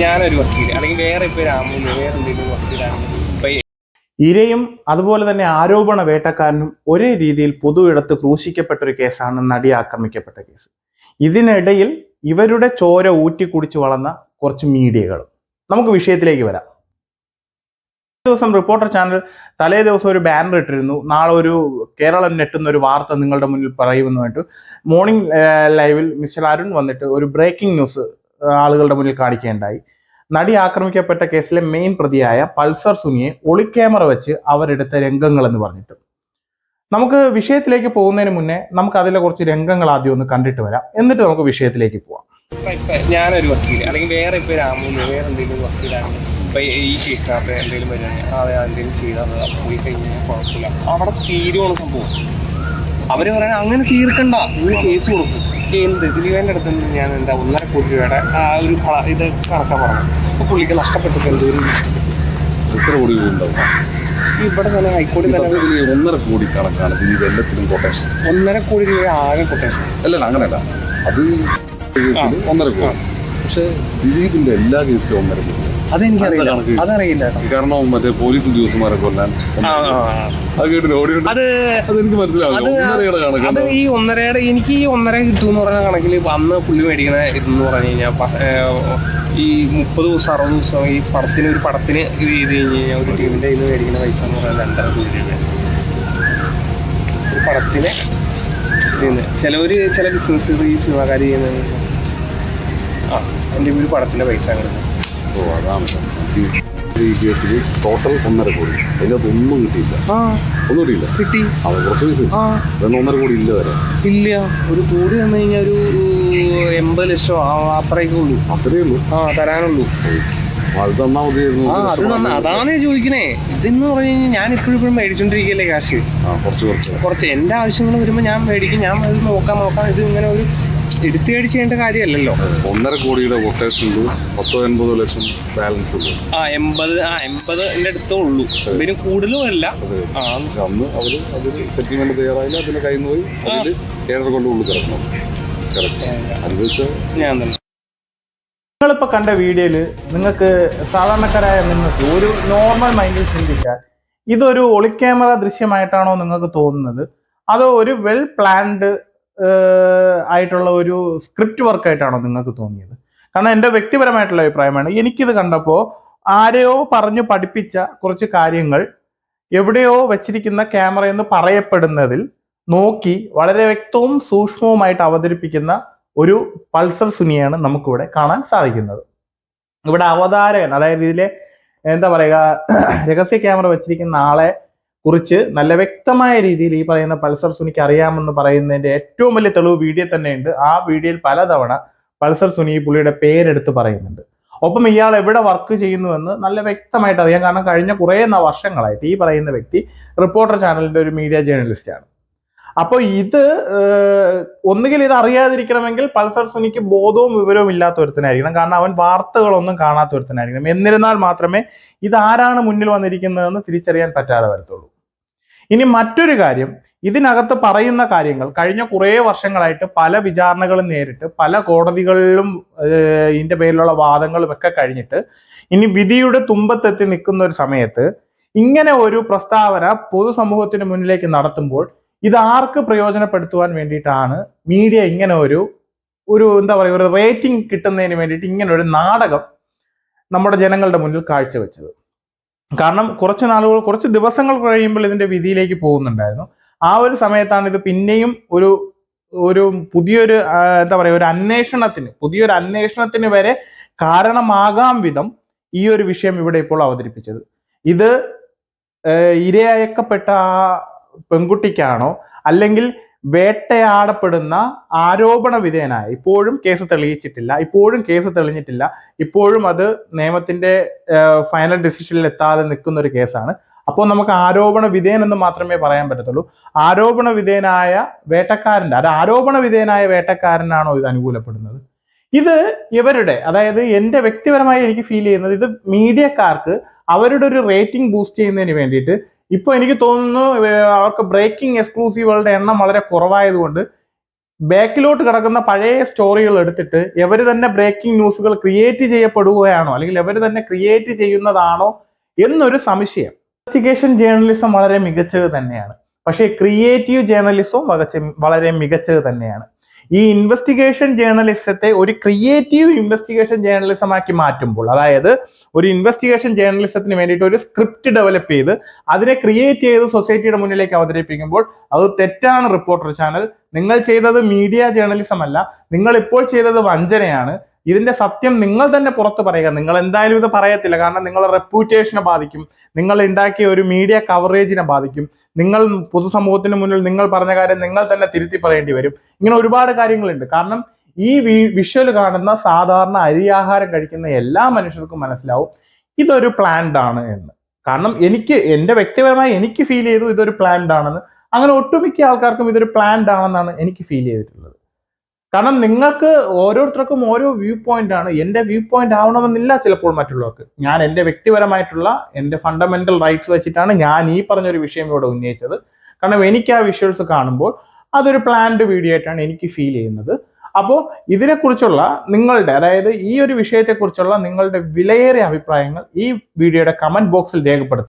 ഞാനൊരു വക്കീൽ അല്ലെങ്കിൽ വേറെ ഇപ്പൊ രാമുൽ വേറെ എന്തെങ്കിലും വക്കീലാണ് ഇരയും അതുപോലെ തന്നെ ആരോപണ വേട്ടക്കാരനും ഒരേ രീതിയിൽ പൊതു ഇടത്ത് ക്രൂശിക്കപ്പെട്ട ഒരു കേസാണ് നടി ആക്രമിക്കപ്പെട്ട കേസ്. ഇതിനിടയിൽ ഇവരുടെ ചോര ഊറ്റിക്കുടിച്ച് വളർന്ന കുറച്ച് മീഡിയകൾ നമുക്ക് വിഷയത്തിലേക്ക് വരാം. ദിവസം റിപ്പോർട്ടർ ചാനൽ തലേ ദിവസം ഒരു ബാനർ ഇട്ടിരുന്നു. നാളെ ഒരു കേരളം നെട്ടുന്ന ഒരു വാർത്ത നിങ്ങളുടെ മുന്നിൽ പറയുമെന്ന് വേണ്ടി മോർണിംഗ് ലൈവിൽ മിസ്റ്റർ അരുൺ വന്നിട്ട് ഒരു ബ്രേക്കിംഗ് ന്യൂസ് ആളുകളുടെ മുന്നിൽ കാണിക്കുകയുണ്ടായി. നടി ആക്രമിക്കപ്പെട്ട കേസിലെ മെയിൻ പ്രതിയായ പൾസർ സുനിയെ ഒളിക്യാമറ വെച്ച് അവരെടുത്ത രംഗങ്ങൾ എന്ന് പറഞ്ഞിട്ട്. നമുക്ക് വിഷയത്തിലേക്ക് പോകുന്നതിന് മുന്നേ നമുക്ക് അതിലെ കുറച്ച് രംഗങ്ങൾ ആദ്യം ഒന്ന് കണ്ടിട്ട് വരാം. എന്നിട്ട് നമുക്ക് വിഷയത്തിലേക്ക് പോവാം. ഞാനൊരു വക്കീൽ അല്ലെങ്കിൽ വേറെ ഇപ്പൊ രാമൂന്ന് വേറെ എന്തെങ്കിലും വക്കീലാണെങ്കിൽ ഇപ്പൊ ഈ കേസിനകത്ത് എന്തെങ്കിലും വരികയാണെങ്കിൽ അതെ എന്തെങ്കിലും ചെയ്താൽ പോയി കഴിഞ്ഞാൽ കുഴപ്പമില്ല. അവിടെ തീരുവാണ് സംഭവം. അവർ പറയണ അങ്ങനെ തീർക്കണ്ട. കേസ് കൊടുക്കും. എന്ത് ദിലീപന്റെ അടുത്ത് നിന്ന് ഞാൻ എന്താ ഒന്നര കോടി രൂപയുടെ ആ ഒരു ഇത് കണക്കാ പറഞ്ഞു. അപ്പൊ പുള്ളിക്ക് നഷ്ടപ്പെട്ടത് എന്തോരം എത്ര കോടി രൂപ ഉണ്ടാവും? ഇവിടെ തന്നെ ഹൈക്കോടതി ഈ തന്നെ സത്യത്തിൽ ഈ ഒന്നര കോടി കണക്കാണ് ദിലീപ് എല്ലാത്തിനും കൊട്ടേഷൻ ഒന്നര കോടി രൂപ ആകെ കൊട്ടേഷൻ അല്ലല്ല അങ്ങനെയല്ല. അത് കേസിൽ ഒന്നര കോടി. പക്ഷേ ദിലീപിന്റെ എല്ലാ കേസിലും ഒന്നര കോടി. അതെനിക്കറിയില്ല. അത് കണക്ക്. അതറിയില്ല. കാരണം മറ്റേ പോലീസ് ഉദ്യോഗസ്ഥന്മാരെ കൊല്ലാൻ ആ, ആ, ആ. അത് കേട്ടില്ല ഓടിയുണ്ട് അത് അതെനിക്ക് മനസ്സിലാവില്ല അത് ഒന്നരയുടെ അത് കണക്കാണ് ഈ ഒന്നരയുടെ എനിക്ക് ഈ ഒന്നര കിട്ടുമെന്ന് പറഞ്ഞ കണക്കിൽ അന്ന് പുള്ളി മേടിക്കുന്ന ഇതെന്ന് പറഞ്ഞു കഴിഞ്ഞാൽ ഈ മുപ്പത് ദിവസം അറുപത് ദിവസം ഈ പടത്തിന് ഒരു പടത്തിന് ഇത് ചെയ്ത് കഴിഞ്ഞ് കഴിഞ്ഞാൽ ഒരു ടീമിന്റെ കയ്യിൽ നിന്ന് മേടിക്കുന്ന പൈസ എന്ന് പറഞ്ഞാൽ രണ്ടര കോടി രൂപ ഒരു പടത്തിന് ഇതിന്. ചിലവര് ചില ബിസിനസ് ഈ സിനിമാക്കാർ ചെയ്യുന്നത്. ആ എന്റെ ഒരു പടത്തിന്റെ പൈസ അങ്ങനെ ഓ അതാണ് ഈ- കേസിൽ ടോട്ടൽ ഒന്നര കോടി. അതിനകത്ത് ഒന്നും കിട്ടിയില്ല. ഒന്നും കിട്ടിയില്ല. കിട്ടി. അത് കുറച്ച് ആ. അതൊന്നും ഒന്നര കോടി ഇല്ല വരെ. ഇല്ല. ഒരു കോടി തന്നു കഴിഞ്ഞാൽ ഒരു എൺപത് ലക്ഷം അത്രയൊക്കെ ഉള്ളൂ. അത്രയേ ഉള്ളൂ. ആ തരാനുള്ളൂ. അത് തന്നാ മതിയായിരുന്നു. അതാണ് ചോദിക്കണേ. ഇതെന്ന് പറഞ്ഞു കഴിഞ്ഞാൽ ഞാൻ ഇപ്പോഴും മേടിച്ചോണ്ടിരിക്കല്ലേ കാശ്. കുറച്ച് കുറച്ച്. കുറച്ച് എന്റെ ആവശ്യങ്ങൾ വരുമ്പോൾ ഞാൻ മേടിക്കും. ഞാൻ അത് നോക്കാം നോക്കാം. ഇത് ഇങ്ങനെ ഒരു എടുത്തു ചെയ്യേണ്ട കാര്യമല്ലല്ലോ. ഒന്നര കോടിയുടെ കൊട്ടേഷനിൽ പത്തോ എൺപതോ ലക്ഷം ബാലൻസ് ഉണ്ട്. ആ എൺപത് ആ എൺപത് എന്റെ അടുത്തേ ഉള്ളൂ. പിന്നെ കൂടുതലും അല്ല അന്ന് അവർ അതിന് സെറ്റിൽമെന്റ് തയ്യാറായില്ല. അതിന് കയ്യിൽ നിന്ന് പോയി അതിൽ ഏഴര കൊണ്ട് ഉള്ളിൽ കിടക്കണം. ഞാൻ. തന്നെ. നിങ്ങളിപ്പോൾ കണ്ട വീഡിയോയിൽ നിങ്ങൾക്ക് സാധാരണക്കാരായ നിങ്ങൾക്ക് ഒരു നോർമൽ മൈൻഡിൽ ചിന്തിച്ചാൽ ഇതൊരു ഒളിക്യാമറ ദൃശ്യമായിട്ടാണോ നിങ്ങൾക്ക് തോന്നുന്നത്? അതോ ഒരു വെൽ പ്ലാൻഡ് ആയിട്ടുള്ള ഒരു സ്ക്രിപ്റ്റ് വർക്കായിട്ടാണോ നിങ്ങൾക്ക് തോന്നിയത്? കാരണം എന്റെ വ്യക്തിപരമായിട്ടുള്ള അഭിപ്രായമാണ്. എനിക്കിത് കണ്ടപ്പോൾ ആരെയോ പറഞ്ഞു പഠിപ്പിച്ച കുറച്ച് കാര്യങ്ങൾ എവിടെയോ വെച്ചിരിക്കുന്ന ക്യാമറ എന്ന് പറയപ്പെടുന്നതിൽ നോക്കി വളരെ വ്യക്തവും സൂക്ഷ്മവുമായിട്ട് അവതരിപ്പിക്കുന്ന ഒരു പൾസർ സുനിയാണ് നമുക്കിവിടെ കാണാൻ സാധിക്കുന്നത്. ഇവിടെ അവതാരകൻ അതായത് ഇതിലെ എന്താ പറയുക രഹസ്യ ക്യാമറ വെച്ചിരിക്കുന്ന ആളെ കുറിച്ച് നല്ല വ്യക്തമായ രീതിയിൽ ഈ പറയുന്ന പൾസർ സുനിക്ക് അറിയാമെന്ന് പറയുന്നതിന്റെ ഏറ്റവും വലിയ തെളിവ് വീഡിയോ തന്നെയുണ്ട്. ആ വീഡിയോയിൽ പലതവണ പൾസർ സുനി പുള്ളിയുടെ പേരെടുത്ത് പറയുന്നുണ്ട്. ഒപ്പം ഇയാൾ എവിടെ വർക്ക് ചെയ്യുന്നുവെന്ന് നല്ല വ്യക്തമായിട്ട് അറിയാം. കാരണം കഴിഞ്ഞ കുറേ വർഷങ്ങളായിട്ട് ഈ പറയുന്ന വ്യക്തി റിപ്പോർട്ടർ ചാനലിന്റെ ഒരു മീഡിയ ജേർണലിസ്റ്റാണ് അപ്പോൾ ഇത് ഒന്നുകിൽ ഇത് അറിയാതിരിക്കണമെങ്കിൽ പൾസർ സുനിക്ക് ബോധവും വിവരവും ഇല്ലാത്ത ഒരുത്തനായിരിക്കണം. കാരണം അവൻ വാർത്തകളൊന്നും കാണാത്ത ഒരുത്തനായിരിക്കണം. എന്നിരുന്നാൽ മാത്രമേ ഇതാരാണ് മുന്നിൽ വന്നിരിക്കുന്നതെന്ന് തിരിച്ചറിയാൻ പറ്റാതെ വരത്തുള്ളൂ. ഇനി മറ്റൊരു കാര്യം ഇതിനകത്ത് പറയുന്ന കാര്യങ്ങൾ കഴിഞ്ഞ കുറേ വർഷങ്ങളായിട്ട് പല വിചാരണകളും നേരിട്ട് പല കോടതികളിലും ഇതിന്റെ പേരിലുള്ള വാദങ്ങളും ഒക്കെ കഴിഞ്ഞിട്ട് ഇനി വിധിയുടെ തുമ്പത്തെത്തി നിൽക്കുന്ന ഒരു സമയത്ത് ഇങ്ങനെ ഒരു പ്രസ്താവന പൊതുസമൂഹത്തിന് മുന്നിലേക്ക് നടത്തുമ്പോൾ ഇത് ആർക്ക് പ്രയോജനപ്പെടുത്തുവാൻ വേണ്ടിയിട്ടാണ് മീഡിയ ഇങ്ങനെ ഒരു ഒരു എന്താ പറയുക ഒരു റേറ്റിംഗ് കിട്ടുന്നതിന് വേണ്ടിയിട്ട് ഇങ്ങനെ ഒരു നാടകം നമ്മുടെ ജനങ്ങളുടെ മുന്നിൽ കാഴ്ചവെച്ചത്. കാരണം കുറച്ച് നാളുകൾ കുറച്ച് ദിവസങ്ങൾ കഴിയുമ്പോൾ ഇതിന്റെ വിധിയിലേക്ക് പോകുന്നുണ്ടായിരുന്നു. ആ ഒരു സമയത്താണ് ഇത് പിന്നെയും ഒരു ഒരു പുതിയൊരു എന്താ പറയുക ഒരു അന്വേഷണത്തിന് പുതിയൊരു അന്വേഷണത്തിന് വരെ കാരണമാകാം വിധം ഈ ഒരു വിഷയം ഇവിടെ ഇപ്പോൾ അവതരിപ്പിച്ചത്. ഇത് ഇരയക്കപ്പെട്ട ആ പെൺകുട്ടിക്കാണോ അല്ലെങ്കിൽ വേട്ടയാടപ്പെടുന്ന ആരോപണ വിധേയനായ ഇപ്പോഴും കേസ് തെളിയിച്ചിട്ടില്ല ഇപ്പോഴും കേസ് തെളിഞ്ഞിട്ടില്ല ഇപ്പോഴും അത് നിയമത്തിന്റെ ഫൈനൽ ഡിസിഷനിൽ എത്താതെ നിൽക്കുന്ന ഒരു കേസാണ്. അപ്പോൾ നമുക്ക് ആരോപണ വിധേയൻ എന്ന് മാത്രമേ പറയാൻ പറ്റത്തുള്ളൂ. ആരോപണ വിധേയനായ വേട്ടക്കാരന്റെ അത് ആരോപണ വിധേയനായ വേട്ടക്കാരനാണോ ഇത് അനുകൂലപ്പെടുന്നത്? ഇത് ഇവരുടെ അതായത് എന്റെ വ്യക്തിപരമായി എനിക്ക് ഫീൽ ചെയ്യുന്നത് ഇത് മീഡിയക്കാർക്ക് അവരുടെ ഒരു റേറ്റിംഗ് ബൂസ്റ്റ് ചെയ്യുന്നതിന് വേണ്ടിയിട്ട് ഇപ്പൊ എനിക്ക് തോന്നുന്നു അവർക്ക് ബ്രേക്കിംഗ് എക്സ്ക്ലൂസീവുകളുടെ എണ്ണം വളരെ കുറവായതുകൊണ്ട് ബാക്കിലോട്ട് കിടക്കുന്ന പഴയ സ്റ്റോറികൾ എടുത്തിട്ട് എവർ തന്നെ ബ്രേക്കിംഗ് ന്യൂസുകൾ ക്രിയേറ്റ് ചെയ്യപ്പെടുകയാണോ അല്ലെങ്കിൽ എവർ തന്നെ ക്രിയേറ്റ് ചെയ്യുന്നതാണോ എന്നൊരു സംശയം. ഇൻവെസ്റ്റിഗേഷൻ ജേർണലിസം വളരെ മികച്ചത് തന്നെയാണ്. പക്ഷേ ക്രിയേറ്റീവ് ജേർണലിസവും വളരെ മികച്ചത് തന്നെയാണ്. ഈ ഇൻവെസ്റ്റിഗേഷൻ ജേർണലിസത്തെ ഒരു ക്രിയേറ്റീവ് ഇൻവെസ്റ്റിഗേഷൻ ജേർണലിസം ആക്കി മാറ്റുമ്പോൾ അതായത് ഒരു ഇൻവെസ്റ്റിഗേഷൻ ജേർണലിസത്തിന് വേണ്ടിയിട്ട് ഒരു സ്ക്രിപ്റ്റ് ഡെവലപ്പ് ചെയ്ത് അതിനെ ക്രിയേറ്റ് ചെയ്ത് സൊസൈറ്റിയുടെ മുന്നിലേക്ക് അവതരിപ്പിക്കുമ്പോൾ അത് തെറ്റാണ് റിപ്പോർട്ടർ ചാനൽ നിങ്ങൾ ചെയ്തത് മീഡിയ ജേർണലിസം അല്ല. നിങ്ങൾ ഇപ്പോൾ ചെയ്തത് വഞ്ചനയാണ്. ഇതിന്റെ സത്യം നിങ്ങൾ തന്നെ പുറത്ത് പറയുക. നിങ്ങൾ എന്തായാലും ഇത് പറയത്തില്ല. കാരണം നിങ്ങളെ റെപ്യൂട്ടേഷനെ ബാധിക്കും. നിങ്ങൾ ഉണ്ടാക്കിയ ഒരു മീഡിയ കവറേജിനെ ബാധിക്കും. നിങ്ങൾ പൊതുസമൂഹത്തിന് മുന്നിൽ നിങ്ങൾ പറഞ്ഞ കാര്യം നിങ്ങൾ തന്നെ തിരുത്തി പറയേണ്ടി വരും. ഇങ്ങനെ ഒരുപാട് കാര്യങ്ങളുണ്ട്. കാരണം ഈ വിഷ്വൽ കാണുന്ന സാധാരണ അരിയാഹാരം കഴിക്കുന്ന എല്ലാ മനുഷ്യർക്കും മനസ്സിലാവും ഇതൊരു പ്ലാൻഡ് ആണ് എന്ന്. കാരണം എനിക്ക് എന്റെ വ്യക്തിപരമായി എനിക്ക് ഫീൽ ചെയ്തു ഇതൊരു പ്ലാൻഡ് ആണെന്ന്. അങ്ങനെ ഒട്ടുമിക്ക ആൾക്കാർക്കും ഇതൊരു പ്ലാൻഡ് ആണെന്നാണ് എനിക്ക് ഫീൽ ചെയ്തിട്ടുള്ളത്. കാരണം നിങ്ങൾക്ക് ഓരോരുത്തർക്കും ഓരോ വ്യൂ പോയിന്റ് ആണ്. എന്റെ വ്യൂ പോയിന്റ് ആവണമെന്നില്ല ചിലപ്പോൾ മറ്റുള്ളവർക്ക്. ഞാൻ എന്റെ വ്യക്തിപരമായിട്ടുള്ള എന്റെ ഫണ്ടമെന്റൽ റൈറ്റ്സ് വെച്ചിട്ടാണ് ഞാൻ ഈ പറഞ്ഞൊരു വിഷയം ഇവിടെ ഉന്നയിച്ചത്. കാരണം എനിക്ക് ആ വിഷ്വൽസ് കാണുമ്പോൾ അതൊരു പ്ലാൻഡ് വീഡിയോ ആയിട്ടാണ് എനിക്ക് ഫീൽ ചെയ്യുന്നത്. അപ്പോൾ ഇതിനെക്കുറിച്ചുള്ള നിങ്ങളുടെ അതായത് ഈ ഒരു വിഷയത്തെക്കുറിച്ചുള്ള നിങ്ങളുടെ വിലയേറിയ അഭിപ്രായങ്ങൾ ഈ വീഡിയോയുടെ കമന്റ് ബോക്സിൽ രേഖപ്പെടുത്തുക.